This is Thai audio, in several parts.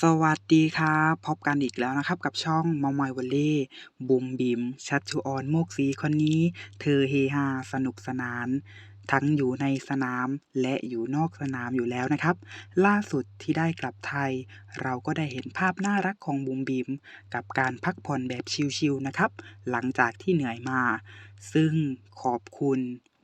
สวัสดีครับ พบกันอีกแล้วนะครับ กับช่องเมามอยวอลเลย์บุ๋มบิม ชัชชุออนโมกศรีคนนี้ เธอเฮฮาสนุกสนาน ทั้งอยู่ในสนามและอยู่นอกสนามอยู่แล้วนะครับ ล่าสุดที่ได้กลับไทย เราก็ได้เห็นภาพน่ารักของบุ๋มบิม กับการพักผ่อนแบบชิลๆนะครับ หลังจากที่เหนื่อยมา ซึ่งขอบคุณ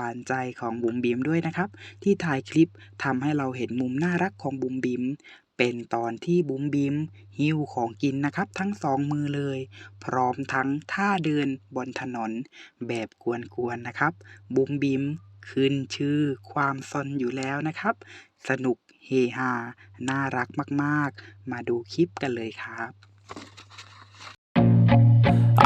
หวานใจของบุ๋มบิ๋มด้วยนะครับ ที่ถ่ายคลิปทำให้เราเห็นมุมน่ารักของบุ๋มบิ๋มเป็นตอนที่บุ๋มบิ๋มหิ้วของกินนะครับ ทั้งสองมือเลย พร้อมทั้งท่าเดินบนถนน แบบกวนๆนะครับ บุ๋มบิ๋มขึ้นชื่อความซนอยู่แล้วนะครับ สนุกเฮฮา น่ารักมากๆ มาดูคลิปกันเลยครับ